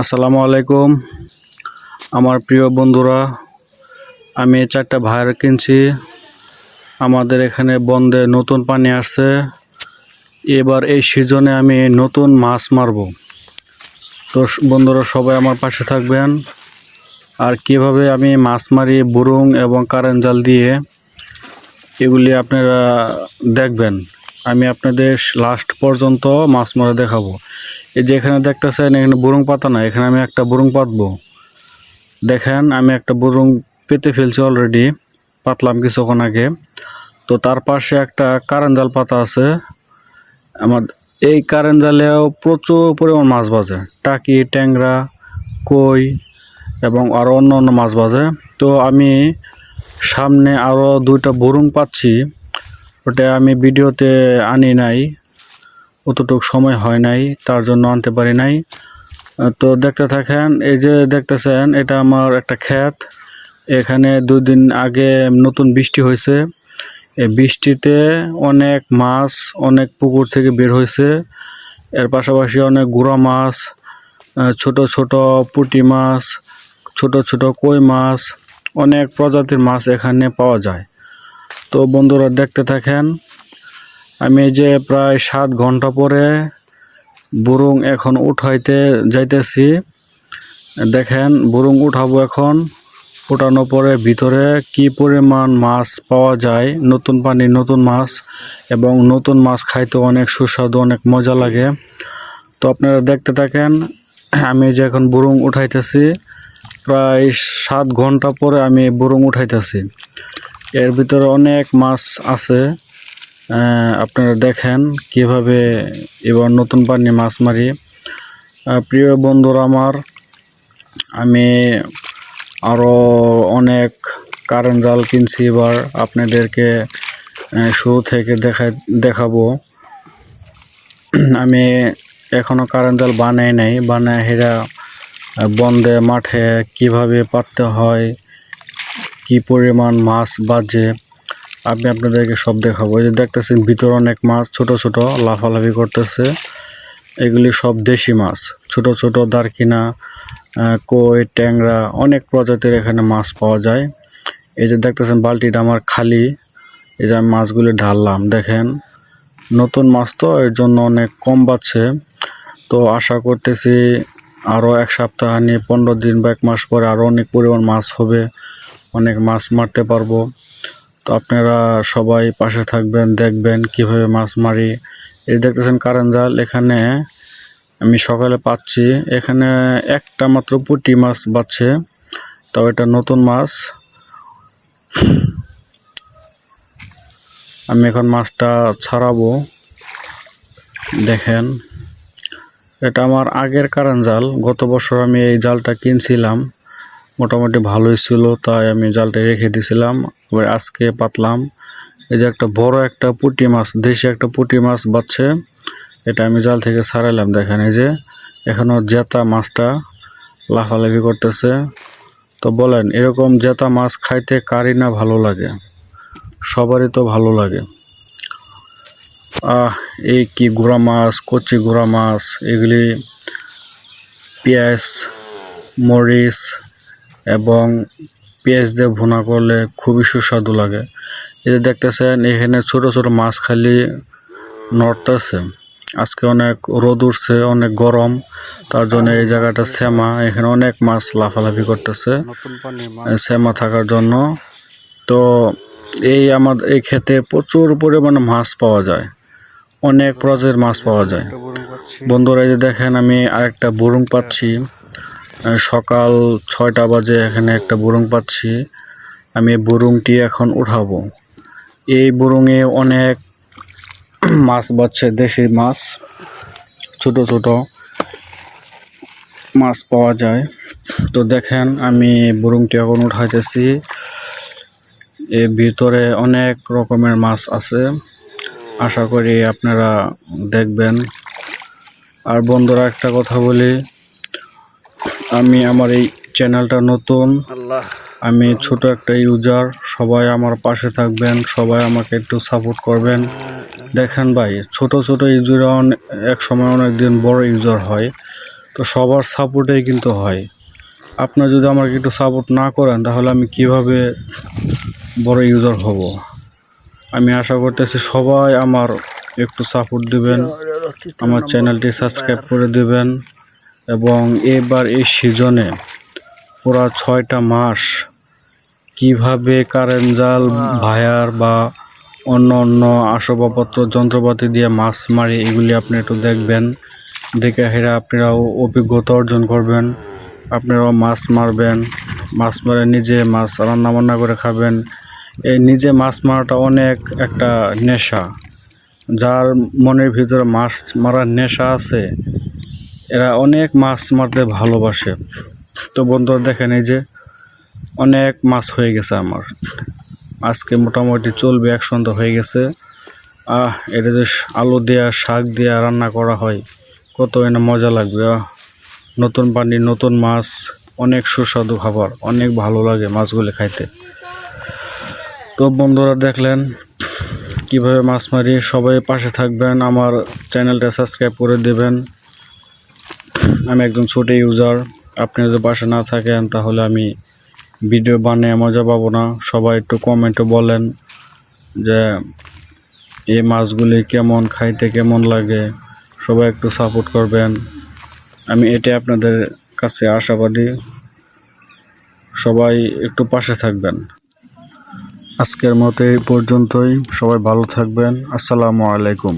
আসসালামু আলাইকুম। আমার প্রিয় বন্ধুরা, আমি চারটা ভাইয়ার কিনছি। আমাদের এখানে বন্দে নতুন পানি আসছে। এবার এই সিজনে আমি নতুন মাছ মারব। তো বন্ধুরা, সবাই আমার পাশে থাকবেন। আর কীভাবে আমি মাছ মারি বুরুং এবং কারেন্ট জাল দিয়ে, এগুলি আপনারা দেখবেন। আমি আপনাদের লাস্ট পর্যন্ত মাছ মারা দেখাবো। এই যে এখানে দেখতেছেন, এখানে বুরুং পাতা না, এখানে আমি একটা বুরুং পাতবো। দেখেন, আমি একটা বুরুং পেতে ফেলছি অলরেডি পাতলাম কিছুক্ষণ আগে। তো তার পাশে একটা কারেন্ট জাল পাতা আছে। আমার এই কারেন্ট জালেও প্রচুর পরিমাণ মাছ বাজে। টাকি, ট্যাংরা, কই এবং আরও অন্য অন্য মাছ বাজে। তো আমি সামনে আরও দুইটা বুরুং পাচ্ছি। ওটা আমি ভিডিওতে আনি নাই। অতটুক সময় হয় নাই, তার জন্য আনতে পারি নাই। তো দেখতে থাকেন, এই যে দেখতেছেন, এটা আমার একটা ক্ষেত। এখানে দুই দিন আগে নতুন বৃষ্টি হয়েছে। এই বৃষ্টিতে অনেক মাছ, অনেক পুকুর থেকে বের হয়েছে। এর পাশাপাশি অনেক গুঁড়া মাছ ছোট ছোট পুঁটি মাছ, ছোট ছোট কই মাছ, অনেক প্রজাতির মাছ এখানে পাওয়া যায়। তো বন্ধুরা দেখতে থাকেন আমি যে প্রায় সাত ঘণ্টা পরে বুরুং এখন উঠাইতে যাইতেছি। দেখেন, বুরুং উঠাবো এখন। উঠানোর পরে ভিতরে কি পরিমাণ মাছ পাওয়া যায়, নতুন পানি নতুন মাছ এবং নতুন মাছ খাইতে অনেক সুস্বাদু, অনেক মজা লাগে। তো আপনারা দেখতে থাকেন, আমি যে এখন বুরুং উঠাইতেছি, প্রায় সাত ঘণ্টা পরে আমি বুরুং উঠাইতেছি। এর ভিতরে অনেক মাছ আছে। আপনারা দেখেন কীভাবে এবার নতুন পানি মাছ মারি। প্রিয় বন্ধুরা আমার, আমি আরও অনেক কারেন্ট জাল কিনছি এবার আপনাদেরকে শুরু থেকে দেখা দেখাবো। আমি এখনও কারেন্ট জাল বানাই নাই বানায় হেরা বন্দে মাঠে কীভাবে পাততে হয়, কি পরিমাণ মাছ বাজে। আমি আপনাদেরকে সব দেখাবো। এই যে দেখতেছেন, ভিতরে অনেক মাছ, ছোট ছোট লাফালাফি করতেছে। এগুলি সব দেশি মাছ, ছোট ছোট দারকিনা কই, ট্যাংরা, অনেক প্রজাতির এখানে মাছ পাওয়া যায়। এই যে দেখতেছেন, বালতিটা আমার খালি। এই যে আমি মাছগুলি ঢাললাম, দেখেন। নতুন মাছ তো, এর জন্য অনেক কম বাড়ছে। তো আশা করতেছি আরও এক সপ্তাহ নিয়ে পনেরো দিন বা এক মাস পরে আরও অনেক পরিমাণ মাছ হবে, অনেক মাছ মারতে পারব। আপনারা সবাই পাশে থাকবেন, দেখবেন কীভাবে মাছ মারি। এই দেখতেছেন কারেন্ট জাল, এখানে আমি সকালে পাচ্ছি। এখানে একটা মাত্র পুঁটি মাছ বাচ্ছে তাও এটা নতুন মাছ। আমি এখন মাছটা ছাড়াবো। দেখেন, এটা আমার আগের কারেন্ট জাল। গত বছর আমি এই জালটা কিনছিলাম। মোটামুটি ভালোই ছিল, তাই আমি জালটা রেখে দিয়েছিলাম এবার আজকে পাতলাম। এই যে একটা বড় একটা পুঁটি মাছ, দেশি একটা পুঁটি মাছ বাচ্ছে এটা আমি জাল থেকে ছাড়াইলাম দেখেন এই যে এখনও জেতা মাছটা লাফালাফি করতেছে। তো বলেন, এরকম জেতা মাছ খাইতে কারি না ভালো লাগে? সবারই তো ভালো লাগে। আহ, এই কি গুঁড়া মাছ, কচি গুঁড়া মাছ, এগুলি পেঁয়াজ, মরিচ এবং পেঁয়াজ দিয়ে ভুনা করলে খুবই সুস্বাদু লাগে। এই যে দেখতেছেন, এখানে ছোট ছোট মাছ খালি নড়তেছে। আজকে অনেক রোদ উঠছে, অনেক গরম। তার জন্য এই জায়গাটা শ্যামা। এখানে অনেক মাছ লাফালাফি করতেছে, শ্যামা থাকার জন্য। তো এই আমাদের এই ক্ষেতে প্রচুর পরিমাণে মাছ পাওয়া যায়। অনেক প্রজাতির মাছ পাওয়া যায়। বন্ধুরা, এই যে দেখেন, আমি আরেকটা বুরুং পাচ্ছি। সকাল ছয়টা বাজে এখানে একটা বুরুং পাচ্ছি। আমি বুরুংটি এখন উঠাবো। এই বুরুঙে অনেক মাছ বাচ্ছে, দেশি মাছ, ছোট ছোট মাছ পাওয়া যায়। তো দেখেন, আমি বুরুংটি এখন উঠাইতেছি। এর ভিতরে অনেক রকমের মাছ আছে। আশা করি আপনারা দেখবেন। আর বন্ধুরা একটা কথা বলি আমি আমার এই চ্যানেলটা নতুন। আমি ছোট একটা ইউজার সবাই আমার পাশে থাকবেন সবাই আমাকে একটু সাপোর্ট করবেন। দেখেন ভাই ছোট ছোট ইউজার এক সময় অনেক দিন বড় ইউজার হয় তো সবার সাপোর্টেই কিন্তু হয়। আপনার যদি আমাকে একটু সাপোর্ট না করেন তাহলে আমি কীভাবে বড় ইউজার হব? আমি আশা করতেছি সবাই আমার একটু সাপোর্ট দিবেন আমার চ্যানেলটি সাবস্ক্রাইব করে দিবেন। এবং এবার এই সিজনে পুরা ছয়টা মাস কীভাবে কারেন্ট জাল ভায়ার বা অন্য অন্য আসবাবপত্র যন্ত্রপাতি দিয়ে মাছ মারি এগুলি আপনি একটু দেখবেন। দেখে হেরা আপনারাও অভিজ্ঞতা অর্জন করবেন। আপনারাও মাছ মারবেন মাছ মারে নিজে মাছ রান্না বান্না করে খাবেন। এই নিজে মাছ মারাটা অনেক একটা নেশা। যার মনের ভিতরে মাছ মারার নেশা আছে এরা অনেক মাছ মারতে ভালোবাসে। তো বন্ধুরা দেখেন এই যে অনেক মাছ হয়ে গেছে আমার। আজকে মোটামুটি চলবে, এক সন্ধ্যা হয়ে গেছে। আহ, এটা যে আলু দেওয়া শাক দেওয়া রান্না করা হয় কত এনে মজা লাগবে নতুন পানি, নতুন মাছ, অনেক সুস্বাদু খাবার, অনেক ভালো লাগে মাছগুলি খাইতে। তো বন্ধুরা দেখলেন কীভাবে মাছ মারি, সবাই পাশে থাকবেন, আমার চ্যানেলটা সাবস্ক্রাইব করে দেবেন। আমি একজন ছোট ইউজার আপনি যদি পাশে না থাকেন, তাহলে আমি ভিডিও বানিয়ে মজা পাবো না। সবাই একটু কমেন্টে বলেন যে, এই মাছগুলি কেমন, খাইতে কেমন লাগে, সবাই একটু সাপোর্ট করবেন। আমি এটাই আপনাদের কাছে আশাবাদী। সবাই একটু পাশে থাকবেন। আজকের মতো এই পর্যন্তই। সবাই ভালো থাকবেন। আসসালামু আলাইকুম।